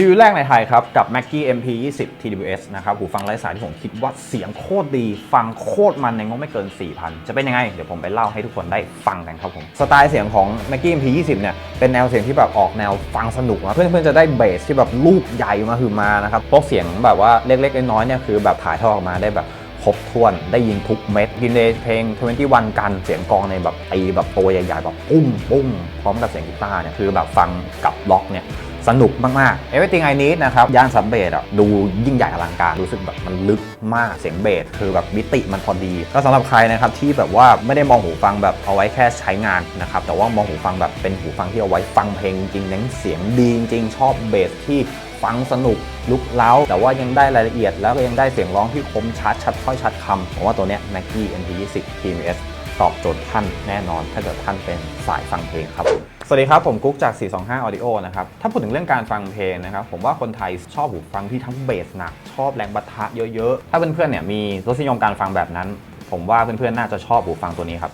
รีวิวแรกในไทยครับ กับ Mackie MP20 TWS นะครับ หูฟังไร้สายที่ผมคิดว่าเสียงโคตรดี ฟังโคตรมันในงบไม่เกิน 4,000 จะเป็นยังไง เดี๋ยวผมไปเล่าให้ทุกคนได้ฟังกันครับผม สไตล์เสียงของ Mackie MP20 เนี่ย เป็นแนวเสียงที่แบบออกแนวฟังสนุกนะเพื่อนๆจะได้เบสที่แบบลูกใหญ่มาคือมานะครับพวกเสียงแบบว่าเล็กๆน้อยๆเนี่ยคือแบบถ่ายทอดออกมาได้แบบครบถ้วนได้ยินทุกเม็ดกินในเพลง 21 กันเสียงกองในแบบตีแบบตัวใหญ่ๆแบบปุ้มปุ้มพร้อมกับเสียงกีตาร์เนี่ยคือแบบฟังกับล็อกเนี่ย สนุกมากๆ Everything I Need นะครับ ย่านซับเบสอะดูยิ่งใหญ่อลังการ รู้สึกแบบมันลึกมากเสียงเบสคือแบบมิติมันพอดี ก็สำหรับใครนะครับที่แบบว่าไม่ได้มองหูฟังแบบเอาไว้แค่ใช้งานนะครับแต่ว่ามองหูฟังแบบเป็นหูฟังที่เอาไว้ฟังเพลงจริงๆเน้นเสียงดีจริงๆชอบเบสที่ฟังสนุกลุกเล้า แต่ว่ายังได้รายละเอียดแล้วก็ยังได้เสียงร้องที่คมชัดชัดถ้อยชัดคำผมว่าตัวเนี้ย Mackie MP20 TMS ตอบโจทย์ท่านแน่นอน ถ้าเกิดท่านเป็นสายฟังเพลงครับผมสวัสดีครับผมกุ๊กจาก 425 Audio นะครับ ถ้าพูดถึงเรื่องการฟังเพลงนะครับ ผมว่าคนไทยชอบหูฟังที่ทั้งเบสหนัก ชอบแรงบัทะเยอะๆ ถ้าเพื่อนๆเนี่ยมีรสนิยมการฟังแบบนั้น ผมว่าเพื่อนๆน่าจะชอบหูฟังตัวนี้ครับ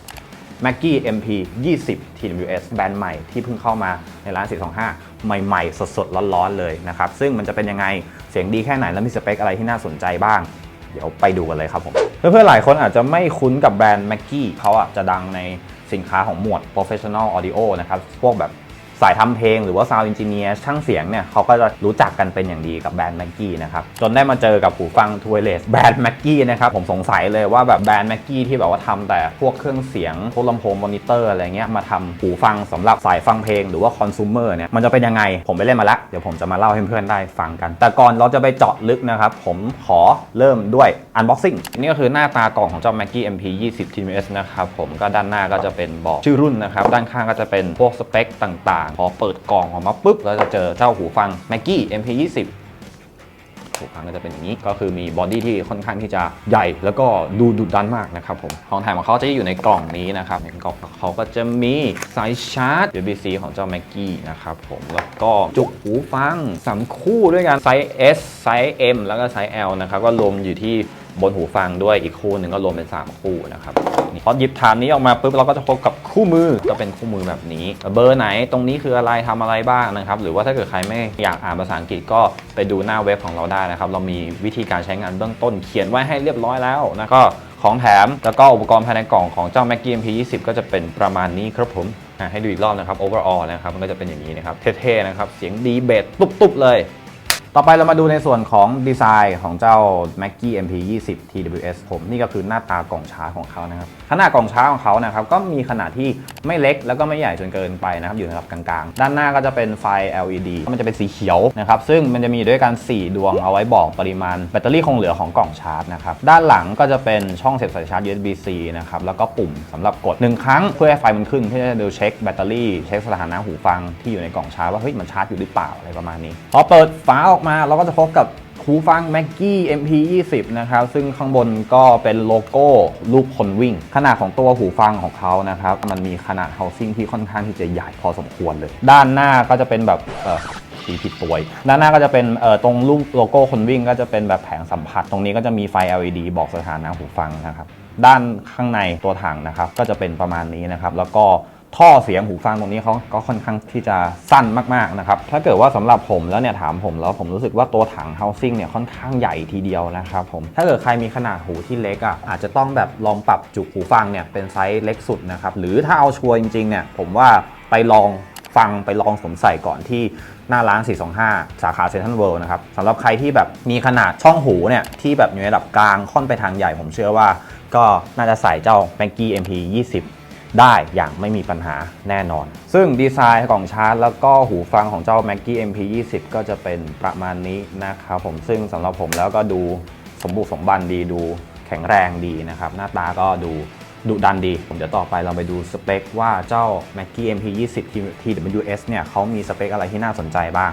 Mackie MP 20 TWS แบรนด์ใหม่ที่เพิ่งเข้ามาในร้าน 425 ใหม่ๆ สดๆ ร้อนๆ เลยนะครับ ซึ่งมันจะเป็นยังไง เสียงดีแค่ไหน แล้วมีสเปคอะไรที่น่าสนใจบ้าง ดี๋ยวไปดูกันเลยครับผม เพื่อนๆหลายคนอาจจะไม่คุ้นกับแบรนด์ m a ็กกี้เขาอะจะดังในสินค้าของหมวด professional audio นะครับ พวกแบบ สายทำเพลงหรือว่า Sound Engineer ช่างเสียงเนี่ยเขาก็จะรู้จักกันเป็นอย่างดีกับแบรนด์ Mackie นะครับ จนได้มาเจอกับหูฟัง t w i r e l e s s แบรนด์ Mackie นะครับ ผมสงสัยเลยว่าแบบแบรนด์ Mackie ที่แบบว่าทำแต่พวกเครื่องเสียงพวกลำโพงมอนิเตอร์อะไรเงี้ยมาทำหูฟังสำหรับสายฟังเพลงหรือว่าคอน sumer เนี่ยมันจะเป็นยังไง ผมไปเล่นมาล้วเดี๋ยวผมจะมาเล่าให้เพื่อนๆได้ฟังกัน แต่ก่อนเราจะไปเจาะลึกนะครับผมขอเริ่มด้วย unboxing นี่ก็คือหน้าตากล่องของเจ้า Mackie MP 20 TMS นะครับผมก็ด้านหน้าก็จะเป็นบอกชื่อรุ่นนะครับด้านข้างก็จะเป็นพวกสเปคต่างๆ พอเปิดกล่องออกมาปุ๊บเราจะเจอเจ้าหูฟัง Mackie MP 20 หูฟังก็จะเป็นอย่างนี้ก็คือมีบอดี้ที่ค่อนข้างที่จะใหญ่ แล้วก็ดูดุดันมากนะครับผมของแถมของเขาจะอยู่ในกล่องนี้นะครับในกล่องเขาก็จะมีสายชาร์จ USB-C ของเจ้า Mackie นะครับผมแล้วก็จุกหูฟัง3คู่ด้วยกันไซส์ S ไซส์ M แล้วก็ไซส์ L นะครับก็รวมอยู่ที่บนหูฟังด้วยอีกคู่หนึ่งก็รวมเป็น 3 คู่นะครับ นี่พอหยิบฐานนี้ออกมาปุ๊บเราก็จะพบกับคู่มือก็เป็นคู่มือแบบนี้ เบอร์ไหนตรงนี้คืออะไรทำอะไรบ้างนะครับ หรือว่าถ้าเกิดใครไม่อยากอ่านภาษาอังกฤษก็ไปดูหน้าเว็บของเราได้นะครับ เรามีวิธีการใช้งานเบื้องต้นเขียนไว้ให้เรียบร้อยแล้วนะก็ของแถมแล้วก็อุปกรณ์ภายในกล่องของเจ้า Mackie MP20 ก็จะเป็นประมาณนี้ครับผมให้ดูอีกรอบนะครับ overall นะครับมันก็จะเป็นอย่างนี้นะครับเท่ๆนะครับเสียงดีเบสตุบๆเลย ต่อไปเรามาดูในส่วนของดีไซน์ของเจ้า Mackie MP20 TWS ผมนี่ก็คือหน้าตากล่องชาร์จของเขานะครับ ขนาดกล่องชาร์จของเขานะครับก็มีขนาดที่ไม่เล็กแล้วก็ไม่ใหญ่จนเกินไปนะครับ อยู่ในระดับกลางๆ ด้านหน้าก็จะเป็นไฟ LED มันจะเป็นสีเขียวนะครับ ซึ่งมันจะมีด้วยกัน 4 ดวงเอาไว้บอกปริมาณแบตเตอรี่คงเหลือของกล่องชาร์จนะครับ ด้านหลังก็จะเป็นช่องเสียบสายชาร์จ USB-C นะครับ แล้วก็ปุ่มสำหรับกด 1 ครั้งเพื่อให้ไฟมันขึ้นเพื่อจะดูเช็คแบตเตอรี่เช็คสถานะหูฟังที่อยู่ในกล่องชาร์จว่าเฮ้ยมันชาร์จอยู่หรือเปล่าอะไรประมาณนี้พอเปิดฝาออกมาเราก็จะพบกับหูฟัง Mackie MP20 นะครับ ซึ่งข้างบนก็เป็นโลโก้รูปคนวิ่ง ขนาดของตัวหูฟังของเขานะครับ มันมีขนาด housing ที่ค่อนข้างที่จะใหญ่พอสมควรเลย ด้านหน้าก็จะเป็นแบบสีผิดตัวด้านหน้าก็จะเป็นเอ่อตรงรูปโลโก้คนวิ่งก็จะเป็นแบบแผงสัมผัส ตรงนี้ก็จะมีไฟ LED บอกสถานะหูฟังนะครับ ด้านข้างในตัวถังนะครับ ก็จะเป็นประมาณนี้นะครับ แล้วก็ ท่อเสียงหูฟังตรงนี้เขาก็ค่อนข้างที่จะสั้นมากๆนะครับ ถ้าเกิดว่าสำหรับผมแล้วเนี่ยถามผมแล้วผมรู้สึกว่าตัวถัง housing เนี่ยค่อนข้างใหญ่ทีเดียวนะครับผม ถ้าเกิดใครมีขนาดหูที่เล็กอะอาจจะต้องแบบลองปรับจุหูฟังเนี่ยเป็นไซส์เล็กสุดนะครับ หรือถ้าเอาชัวร์จริงๆเนี่ยผมว่าไปลองฟังไปลองสวมใส่ก่อนที่หน้าร้าน 425 สาขาเซ็นทรัลเวิลด์นะครับสำหรับใครที่แบบมีขนาดช่องหูเนี่ย ที่แบบอยู่ในระดับกลางค่อนไปทางใหญ่ผมเชื่อว่า ก็น่าจะใส่เจ้า Mackie MP 20 ได้อย่างไม่มีปัญหาแน่นอน ซึ่งดีไซน์ของชาร์จแล้วก็หูฟังของเจ้า Mackie MP 20 ก็จะเป็นประมาณนี้นะครับผมซึ่งสำหรับผมแล้วก็ดูสมบุกสมบันดีดูแข็งแรงดีนะครับ หน้าตาก็ดูดุดันดี ผมเดี๋ยวต่อไปเราไปดูสเปคว่าเจ้า Mackie MP 20 TWS เนี่ยเขามีสเปคอะไรที่น่าสนใจบ้าง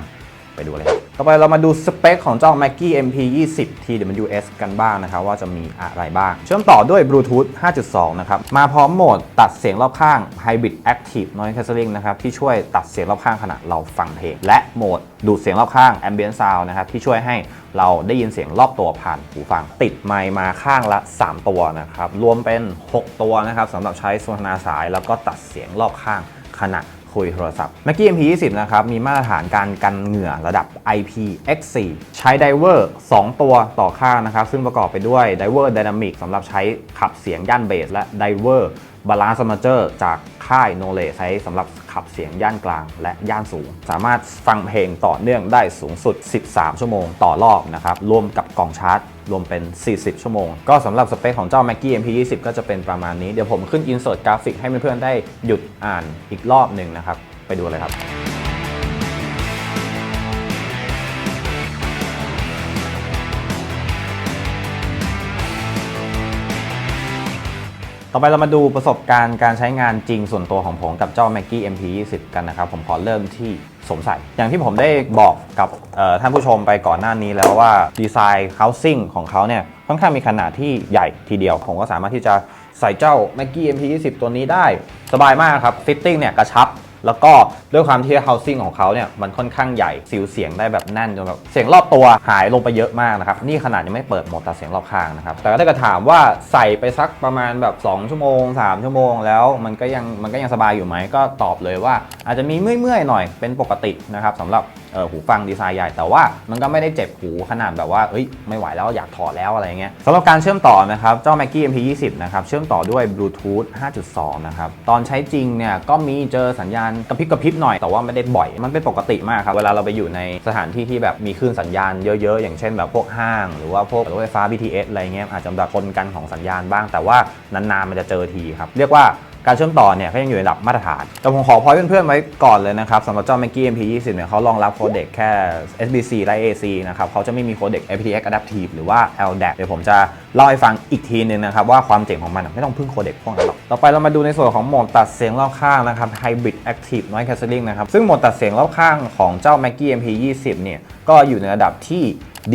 ไปดูเลยต่อไปเรามาดูสเปคของเจ้า Mackie MP 20 TWS กันบ้างนะครับ ว่าจะมีอะไรบ้าง เชื่อมต่อด้วย Bluetooth 5.2 นะครับ มาพร้อมโหมดตัดเสียงรอบข้าง Hybrid Active Noise Cancelling นะครับ ที่ช่วยตัดเสียงรอบข้างขณะเราฟังเพลง และโหมดดูดเสียงรอบข้าง Ambient Sound นะครับ ที่ช่วยให้เราได้ยินเสียงรอบตัวผ่านหูฟัง ติดไมค์มาข้างละ 3 ตัวนะครับรวมเป็น 6 ตัวนะครับสำหรับใช้สนทนาสายแล้วก็ตัดเสียงรอบข้างขณะ คุยโทรศัพท์ m a c กี้ MP20 นะครับ มีมาตรฐานการกันเหงื่อระดับ IPX4 ใช้ไดเวอร์2ตัวต่อข้างนะครับ ซึ่งประกอบไปด้วยไดเวอร์ไดนามิกสำหรับใช้ขับเสียงย่านเบส และไดเวอร์บาลานซ์มาเจอร์จากค่ายโนเลใช้สำหรับ ขับเสียงย่านกลางและย่านสูง สามารถฟังเพลงต่อเนื่องได้สูงสุด 13 ชั่วโมงต่อรอบนะครับ รวมกับกล่องชาร์จ รวมเป็น 40 ชั่วโมง ก็สำหรับสเปคของเจ้า m a c g i e MP20 ก็จะเป็นประมาณนี้ เดี๋ยวผมขึ้น insert กราฟิกให้เพื่อนๆได้หยุดอ่านอีกรอบหนึ่งนะครับ ไปดูเลยครับ ต่อไปเรามาดูประสบการณ์การใช้งานจริงส่วนตัวของผมกับเจ้า Mackie MP20 กันนะครับ ผมขอเริ่มที่สมใส่อย่างที่ผมได้บอกกับท่านผู้ชมไปก่อนหน้านี้แล้วว่าดีไซน์ housing ของเขาเนี่ยค่อนข้างมีขนาดที่ใหญ่ทีเดียว ผมก็สามารถที่จะใส่เจ้า Mackie MP20 ตัวนี้ได้ สบายมากครับฟิตติ้งเนี่ยกระชับ แล้วก็ด้วยความที่ housing ของเขาเนี่ยมันค่อนข้างใหญ่ซิลเสียงได้แบบแน่นจนแบบเสียงรอบตัวหายลงไปเยอะมากนะครับนี่ขนาดยังไม่เปิดโหมดตัดเสียงรอบข้างนะครับแต่ถ้าเกิดถามว่าใส่ไปสักประมาณแบบ 2 ชั่วโมง 3 ชั่วโมง แล้วมันก็ยังมันก็ยังสบายอยู่ไหมก็ตอบเลยว่า อาจจะมีเมื่อยๆหน่อยเป็นปกตินะครับสำหรับ หูฟังดีไซน์ใหญ่ แต่ว่ามันก็ไม่ได้เจ็บหูขนาดแบบว่าเอ้ยไม่ไหวแล้วอยากถอดแล้วอะไรเงี้ยสำหรับการเชื่อมต่อนะครับเจ้า Mackie MP20 นะครับเชื่อมต่อด้วย Bluetooth 5.2 นะครับตอนใช้จริงเนี่ยก็มีเจอสัญญาณกระพริบกระพริบหน่อยแต่ว่าไม่ได้บ่อย มันเป็นปกติมากครับเวลาเราไปอยู่ในสถานที่ที่แบบมีคลื่นสัญญาณเยอะๆ อย่างเช่นแบบพวกห้าง หรือว่าพวกรถไฟฟ้า BTS อะไรเงี้ยอาจจะแบบคนกันของสัญญาณบ้าง แต่ว่านานๆมันจะเจอทีครับเรียกว่า การเชื่อมต่อเนี่ยก็ยังอยู่ในระดับมาตรฐาน แต่ผมขอพอยเพื่อนๆไว้ก่อนเลยนะครับสำหรับเจ้า Mackie MP20 เนี่ยเขารองรับโคเด็กแค่ SBC และ AC นะครับเขาจะไม่มีโคเด็ก aptX Adaptive หรือว่า LDAC เดี๋ยวผมจะเล่าให้ฟังอีกทีนึงนะครับว่าความเจ๋งของมันไม่ต้องพึ่งโคเด็กพวกนั้นหรอกต่อไปเรามาดูในส่วนของโหมดตัดเสียงรอบข้างนะครับ Hybrid Active Noise Cancelling นะครับซึ่งโหมดตัดเสียงรอบข้างของเจ้า Mackie MP20 เนี่ยก็อยู่ในระดับที่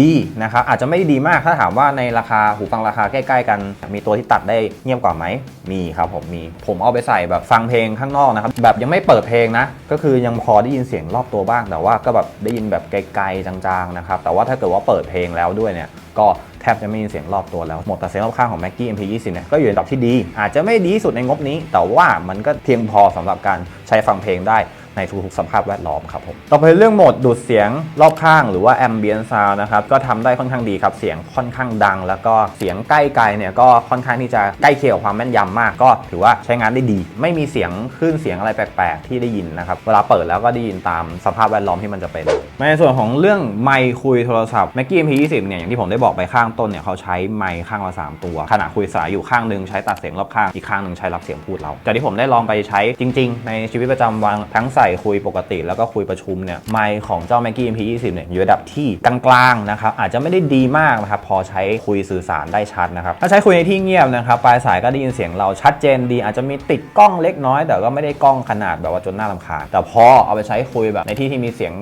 ดีนะครับอาจจะไม่ดีมากถ้าถามว่าในราคาหูฟังราคาใกล้ ๆ กัน มีตัวที่ตัดได้เงียบกว่าไหมมีครับผมมีผมเอาไปใส่แบบฟังเพลงข้างนอกนะครับแบบยังไม่เปิดเพลงนะ ก็คือยังพอได้ยินเสียงรอบตัวบ้าง แต่ว่าก็แบบได้ยินแบบไกลๆจางๆนะครับแต่ว่าถ้าเกิดว่าเปิดเพลงแล้วด้วยเนี่ยก็แทบจะไม่มีเสียงรอบตัวแล้ว หมดแตัดเสียงรอบข้างของ Mackie MP20 เนี่ยก็อยู่ในระดับที่ดี อาจจะไม่ดีที่สุดในงบนี้ แต่ว่ามันก็เพียงพอสำหรับการใช้ฟังเพลงได้ ในทุกๆสภาพแวดล้อมครับผมต่อไปเรื่องโหมดดูดเสียงรอบข้างหรือว่า ambient sound นะครับก็ทำได้ค่อนข้างดีครับเสียงค่อนข้างดัง แล้วก็เสียงใกล้ไกลเนี่ยก็ค่อนข้างที่จะใกล้เคียงกับความแม่นยำมาก ก็ถือว่าใช้งานได้ดี ไม่มีเสียงคลื่นเสียงอะไรแปลก ๆ ที่ได้ยินนะครับเวลาเปิดแล้วก็ได้ยินตามสภาพแวดล้อมที่มันจะเป็นในส่วนของเรื่องไมค์คุยโทรศัพท์ Mackie MP20 เนี่ยอย่างที่ผมได้บอกไปข้างต้นเนี่ยเขาใช้ไมค์ข้างละสามตัว ขณะคุยสายอยู่ข้างหนึ่งใช้ตัดเสียงรอบข้างอีกข้างหนึ่งใช้รับเสียงพูดเราแต่ที่ผมได้ลองไปใช้จริง ๆ ในชีวิตประจำวันทั้งใส่คุยปกติแล้วก็คุยประชุมเนี่ยไมค์ของเจ้า Mackie MP20 เนี่ยอยู่ระดับที่กลางๆนะครับอาจจะไม่ได้ดีมากนะครับพอใช้คุยสื่อสารได้ชัดนะครับถ้าใช้คุยในที่เงียบนะครับปลายสายก็ได้ยินเสียงเราชัดเจนดี อาจจะมีติดกล้องเล็กน้อย แต่ก็ไม่ได้กล้องขนาดแบบว่าจนน่ารำคาญแต่พอเอาไปใช้คุยแบบในที่ที่มีเสียง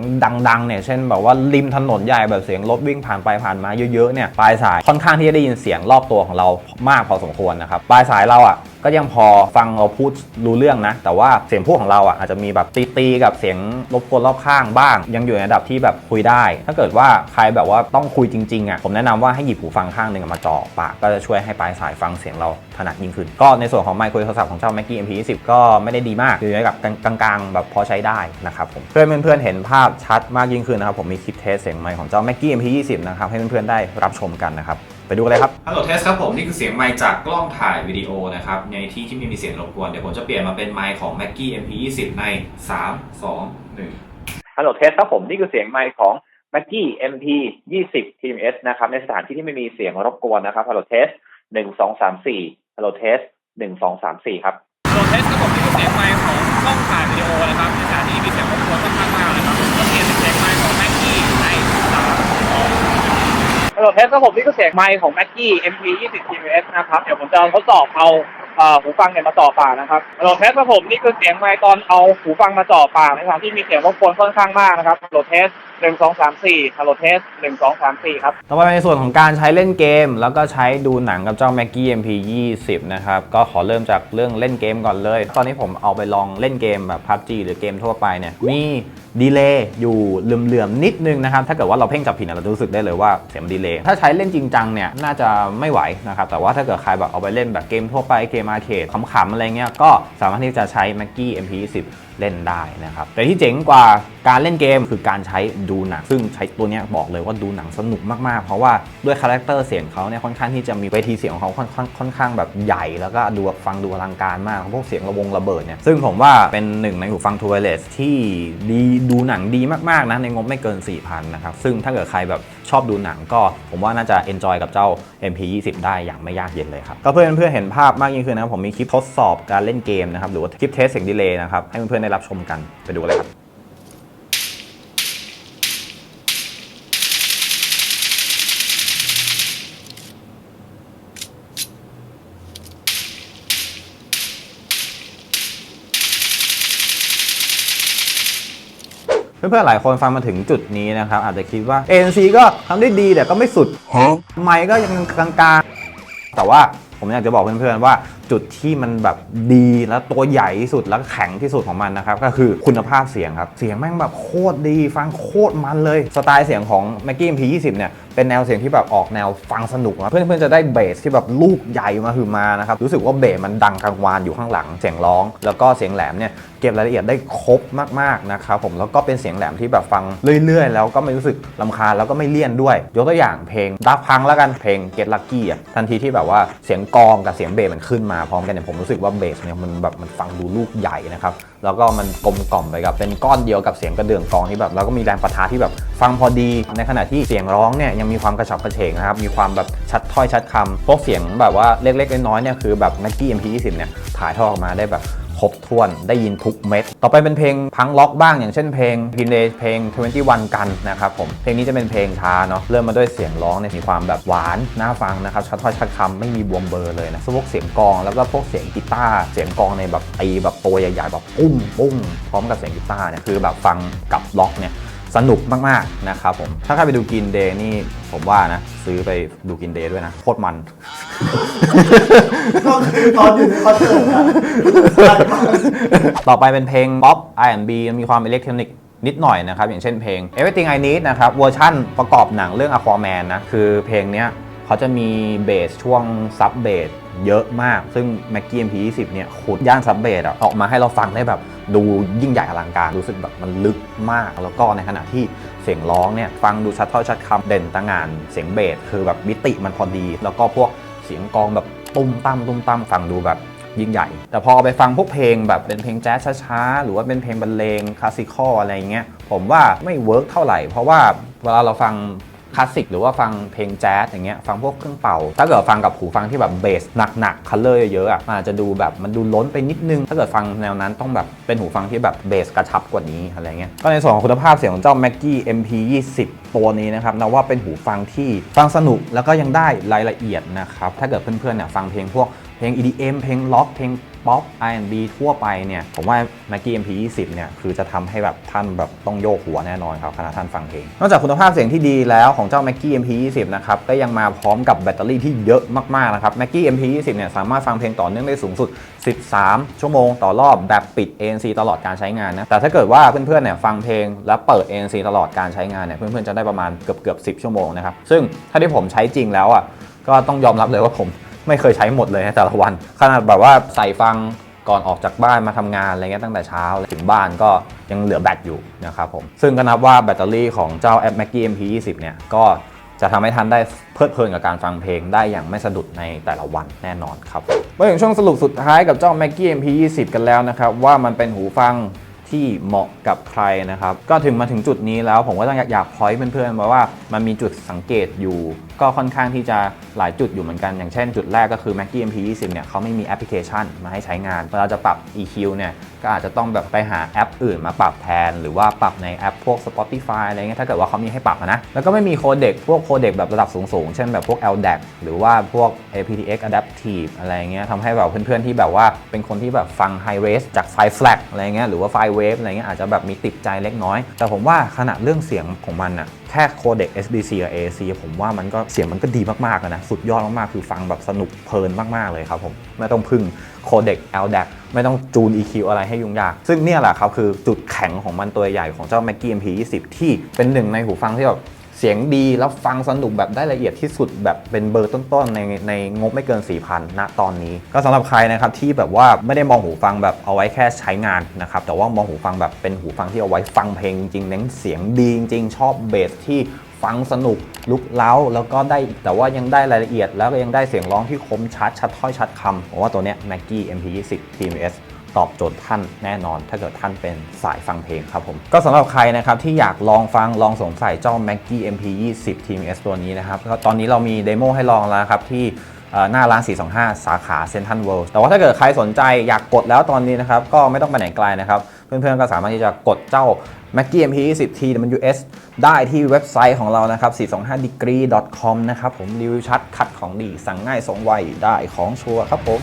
ดังๆเนี่ยเช่นแบบว่าริมถนนใหญ่แบบเสียงรถวิ่งผ่านไปผ่านมาเยอะๆเนี่ยปลายสายค่อนข้างที่จะได้ยินเสียงรอบตัวของเรามากพอสมควรนะครับปลายสายเราอะก็ยังพอฟังเราพูดรู้เรื่องนะ แต่ว่าเสียงพูดของเราอะอาจจะมีแบบตีๆกับเสียงรบกวนรอบข้างบ้าง ยังอยู่ในระดับที่แบบคุยได้ ถ้าเกิดว่าใครแบบว่าต้องคุยจริงๆอะผมแนะนำว่าให้หยิบหูฟังข้างหนึ่งมาจ่อปากก็จะช่วยให้ปลายสายฟังเสียงเราถนัดยิ่งขึ้น ก็ในส่วนของไมค์คุยโทรศัพท์ของเจ้า Mackie MP20 ก็ไม่ได้ดีมากอยู่ในระดับกลางๆ แบบพอใช้ได้นะครับผมเพื่อเพื่อนๆเห็นภาพชัดมากยิ่งขึ้นนะครับผมมีคลิปเทสเสียงไมค์ของเจ้า Mackie MP20 นะครับให้เพื่อนๆได้รับชมกันนะครับ ไปดูกันเลยครับฮัลโหลเทสครับผม นี่คือเสียงไมค์จากกล้องถ่ายวิดีโอนะครับ ในที่ที่ไม่มีเสียงรบกวน เดี๋ยวผมจะเปลี่ยนมาเป็นไมค์ของ Mackie MP20 ใน 3 2 1ฮัลโหลเทสครับผม นี่คือเสียงไมค์ของ Mackie MP 20 TMS นะครับ ในสถานที่ที่ไม่มีเสียงรบกวนนะครับฮัลโหลเทสหนึ่งสองสามสี่ฮัลโหลเทสหนึ่งสองสามสี่ครับโลเทสครับผม นี่คือเสียงไมค์ของกล้องถ่ายวิดีโอนะครับ ในสถานที่มีเสียงรบกวนค่อนข้างมากนะครับก็เปลี่ยนเป็นเสียงไมค์ของแม็กกี้ในสามสอง ฮัลโหลเทสครับผมนี่ก็เสียงไมค์ของ Mackie MP 20 TMS นะครับ เดี๋ยวผมจะทดสอบเอา หูฟังเนี่ยมาจ่อปากนะครับโหลเทสครับผมนี่คือเสียงไมค์ตอนเอาหูฟังมาจ่อปากในสถานที่มีเสียงรบกวนค่อนข้างมากนะครับโหลเทสหนึ่งสองสามสี่ฮัลโหลเทสหนึ่งสองสามสี่ครับ ต่อไปในส่วนของการใช้เล่นเกม แล้วก็ใช้ดูหนังกับเจ้า Maggie MP 20นะครับ ก็ขอเริ่มจากเรื่องเล่นเกมก่อนเลย ตอนนี้ผมเอาไปลองเล่นเกมแบบ PUBG หรือเกมทั่วไปเนี่ย มีดีเลย์อยู่เหลื่อมๆนิดนึงนะครับ ถ้าเกิดว่าเราเพ่งจับผิดเนี่ยเราจะรู้สึกได้เลยว่าเสียงดีเลย์ ถ้าใช้เล่นจริงจังเนี่ย น่าจะไม่ไหวนะครับ แต่ว่าถ้าเกิดใครแบบเอาไปเล่นแบบเกมทั่วไปเกมอาเคดขำๆอะไรเงี้ยก็สามารถที่จะใช้ Maggie MP 20 เล่นได้นะครับ แต่ที่เจ๋งกว่าการเล่นเกมคือการใช้ดูหนัง ซึ่งใช้ตัวนี้บอกเลยว่าดูหนังสนุกมากๆ เพราะว่าด้วยคาแรคเตอร์เสียงเขาเนี่ยค่อนข้างที่จะมีเวทีเสียงของเขาค่อนค่อนค่อนข้างแบบใหญ่ แล้วก็ดูแบบฟังดูอลังการมากพวกเสียงระวงระเบิดเนี่ยซึ่งผมว่าเป็นหนึ่งในหูฟังทูเวเลสที่ดีดูหนังดีมากๆนะในงบไม่เกิน 4,000นะครับซึ่งถ้าเกิดใครแบบชอบดูหนังก็ ผมว่าน่าจะ enjoy กับเจ้า MP20 ได้อย่างไม่ยากเย็นเลยครับก็เพื่อนเพื่อนเห็นภาพมากยิ่งขึ้นนะครับผมมีคลิปทดสอบการเล่นเกมนะครับหรือว่าคลิปเทสเสียงดีเลย์นะครับให้เพื่อนๆได้รับชมกันไปดูเลยครับเพื่อนๆหลายคนฟังมาถึงจุดนี้นะครับ อาจจะคิดว่า ANC ก็ทำได้ดีแต่ก็ไม่สุด ไมค์ก็ยังกลางๆ แต่ว่าผมอยากจะบอกเพื่อนๆว่า จุดที่มันแบบดีแล้วตัวใหญ่ที่สุดแล้วแข็งที่สุดของมันนะครับ ก็คือคุณภาพเสียงครับ เสียงแม่งแบบโคตรดี ฟังโคตรมันเลย สไตล์เสียงของ m a g g i e MP20 เนี่ย เป็นแนวเสียงที่แบบออกแนวฟังสนุกนะเพื่อนๆจะได้เบสที่แบบลูกใหญ่มาคือมานะครับ รู้สึกว่าเบสมันดังกังวานอยู่ข้างหลัง เสียงร้อง แล้วก็เสียงแหลมเนี่ยเก็บรายละเอียดได้ครบมากๆนะครับผมแล้วก็เป็นเสียงแหลมที่แบบฟังเรื่อยๆ แล้วก็ไม่รู้สึกลำคาญแล้วก็ไม่เลี่ยนด้วย ยกตัวอย่างเพลงดักพังแล้วกันเพลง Get Lucky อะทันทีที่แบบว่าเสียงกองกับเสียงเบสมันขึ้นมาพร้อมกันเนี่ยผมรู้สึกว่าเบสเนี่ยมันแบบมันฟังดูลูกใหญ่นะครับแล้วก็มันกลมกล่อมไปกับเป็นก้อนเดียวกับเสียงกระเดื่องกองที่แบบแล้วก็มีแรงประทะที่แบบฟังพอดี ในขณะที่เสียงร้องเนี่ยยังมีความกระฉับกระเฉงนะครับมีความแบบชัดถ้อยชัดคำพวกเสียงแบบว่าเล็กๆน้อยๆเนี่ยคือแบบ m a g g i e MP20 เนี่ยถ่ายทอดออกมาได้แบบ ครบถ้วนได้ยินทุกเม็ด ต่อไปเป็นเพลงพังล็อกบ้างอย่างเช่นเพลง Green Day เพลง 21 กันนะครับผม เพลงนี้จะเป็นเพลงช้าเนาะเริ่มมาด้วยเสียงร้องเนี่ยมีความแบบหวานน่าฟังนะครับชัดถ้อยชัดคำไม่มีบวมเบอร์เลยนะพวกเสียงกองแล้วก็พวกเสียงกีตาร์เสียงกองในแบบตีแบบตัวใหญ่ๆแบบปุ้งปุ้งพร้อมกับเสียงกีตาร์เนี่ยคือแบบฟังกับล็อกเนี่ย สนุกมากๆนะครับผม ถ้าใครไปดูกินเดย์นี่ผมว่านะ ซื้อไปดูกินเดย์ด้วยนะ โคตรมัน ก็คือตอนอยู่ในคอนเสิร์ตนะต่อไปเป็นเพลง Pop R&B มีความอิเล็กทรอนิกส์นิดหน่อยนะครับ อย่างเช่นเพลง Everything I Need นะครับเวอร์ชั่นประกอบหนังเรื่อง Aquaman นะ คือเพลงเนี้ย เขาจะมีเบสช่วงซับเบสเยอะมาก ซึ่ง m a g g i e MP20 เนี่ยขุดย่านซับเบสอะออกมาให้เราฟังได้แบบดูยิ่งใหญ่อลังการ รู้สึกแบบมันลึกมาก แล้วก็ในขณะที่เสียงร้องเนี่ยฟังดูชัดถ้อยชัดคำเด่นตะงงานเสียงเบสคือแบบมิติมันพอดี แล้วก็พวกเสียงกองแบบตุ้มตั้มตุ้มตั้มฟังดูแบบยิ่งใหญ่ แต่พอไปฟังพวกเพลงแบบเป็นเพลงแจ๊สช้าๆ หรือว่าเป็นเพลงบรรเลงคลาสสิคอลอะไรเงี้ย ผมว่าไม่เวิร์กเท่าไหร่ เพราะว่าเวลาเราฟัง คลาสสิกหรือว่าฟังเพลงแจ๊สอย่างเงี้ยฟังพวกเครื่องเป่า ถ้าเกิดฟังกับหูฟังที่แบบเบสหนักๆคัลเลอร์เยอะๆอะมันอาจจะดูแบบมันดูล้นไปนิดนึง ถ้าเกิดฟังแนวนั้นต้องแบบเป็นหูฟังที่แบบเบสกระชับกว่านี้อะไรเงี้ยก็ในส่วนของคุณภาพเสียงของเจ้า Maggie MP20 ตัวนี้นะครับนับว่าเป็นหูฟังที่ฟังสนุกแล้วก็ยังได้รายละเอียดนะครับถ้าเกิดเพื่อนๆเนี่ยฟังเพลงพวก เพลง EDM เพลงล็อกเพลงป๊อป R&B ทั่วไปเนี่ย ผมว่า Maggie MP20 เนี่ย คือจะทำให้แบบท่านแบบต้องโยกหัวแน่นอนครับขณะท่านฟังเพลง นอกจากคุณภาพเสียงที่ดีแล้วของเจ้า Maggie MP20 นะครับ ก็ยังมาพร้อมกับแบตเตอรี่ที่เยอะมากๆนะครับ Maggie MP20 เนี่ย สามารถฟังเพลงต่อเนื่องได้สูงสุด 13 ชั่วโมงต่อรอบแบบปิด ANC ตลอดการใช้งานนะ แต่ถ้าเกิดว่าเพื่อนๆ เนี่ยฟังเพลงแล้วเปิด ANC ตลอดการใช้งานเนี่ย เพื่อนๆ จะได้ประมาณเกือบเกือบ10 ชั่วโมงนะครับ ซึ่งถ้าที่ผมใช้จริงแล้วอะ ก็ต้องยอมรับเลยว่าผม ไม่เคยใช้หมดเลยแต่ละวัน ขนาดแบบว่าใส่ฟังก่อนออกจากบ้านมาทำงานอะไรเงี้ยตั้งแต่เช้าเลยถึงบ้านก็ยังเหลือแบตอยู่นะครับผมซึ่งก็นับว่าแบตเตอรี่ของเจ้าแอป Maggie MP20 เนี่ยก็จะทำให้ท่านได้เพลิดเพลินกับการฟังเพลงได้อย่างไม่สะดุดในแต่ละวันแน่นอนครับมาถึงช่วงสรุปสุดท้ายกับเจ้า Maggie MP20 กันแล้วนะครับ ว่ามันเป็นหูฟังที่เหมาะกับใครนะครับ ก็ถึงมาถึงจุดนี้แล้วผมก็ต้องอยากอยากพอยต์เพื่อนๆมาว่ามันมีจุดสังเกตอยู่ ก็ค่อนข้างที่จะหลายจุดอยู่เหมือนกัน อย่างเช่นจุดแรกก็คือ Maggie MP20 เนี่ยเขาไม่มีแอปพลิเคชันมาให้ใช้งานเวลาจะปรับ EQ เนี่ยก็อาจจะต้องแบบไปหาแอปอื่นมาปรับแทน หรือว่าปรับในแอปพวก Spotify อะไรเงี้ยถ้าเกิดว่าเขามีให้ปรับนะ แล้วก็ไม่มีโคเด็กพวกโคเด็กแบบระดับสูงๆ เช่นแบบพวก LDAC หรือว่าพวก aptX Adaptive อะไรเงี้ยทำให้แบบเพื่อนๆที่แบบว่าเป็นคนที่แบบฟัง High Res จากไฟล์ FLAC อะไรเงี้ยหรือว่าไฟล์ Wave อะไรเงี้ยอาจจะแบบมีติดใจเล็กน้อย แต่ผมว่าขนาดเรื่องเสียงของมันอะแค่โคเด็ก SDC กับ AAC ผมว่ามันก็เสียงมันก็ดีมากๆนะ สุดยอดมากๆ คือฟังแบบสนุกเพลินมากๆเลยครับผม ไม่ต้องพึ่งโคเด็ก LDAC ไม่ต้องจูน EQ อะไรให้ยุ่งยาก ซึ่งเนี่ยแหละครับคือจุดแข็งของมันตัวใหญ่ของเจ้า Mackie MP20 ที่เป็นหนึ่งในหูฟังที่แบบ เสียงดีแล้วฟังสนุกแบบได้ละเอียดที่สุดแบบเป็นเบอร์ต้นๆในในงบไม่เกิน 4,000ณตอนนี้ ก็สำหรับใครนะครับที่แบบว่าไม่ได้มองหูฟังแบบเอาไว้แค่ใช้งานนะครับแต่ว่ามองหูฟังแบบเป็นหูฟังที่เอาไว้ฟังเพลงจริงเน้นเสียงดีจริงชอบเบสที่ฟังสนุกลุกเล้าแล้วก็ได้แต่ว่ายังได้รายละเอียด แล้วก็ยังได้เสียงร้องที่คมชัดชัดถ้อยชัดคำผมว่าตัวเนี้ย Mackie MP20 TMS ตอบโจทย์ท่านแน่นอน ถ้าเกิดท่านเป็นสายฟังเพลงครับผม ก็สำหรับใครนะครับที่อยากลองฟังลองสงสัยเจ้า Mackie MP20 TMS ตัวนี้นะครับก็ตอนนี้เรามีเดโมให้ลองแล้วครับที่หน้าร้าน 425 สาขาเซนทันเวิลด์แต่ว่าถ้าเกิดใครสนใจอยากกดแล้วตอนนี้นะครับ ก็ไม่ต้องไปไหนไกลนะครับ เพื่อนๆ ก็สามารถที่จะกดเจ้า Mackie MP20 TWS ได้ที่เว็บไซต์ของเรานะครับ 425degree com นะครับ ผมรีวิวชัดคัดของดี สั่งง่ายส่งไวได้ของชัวร์ครับผม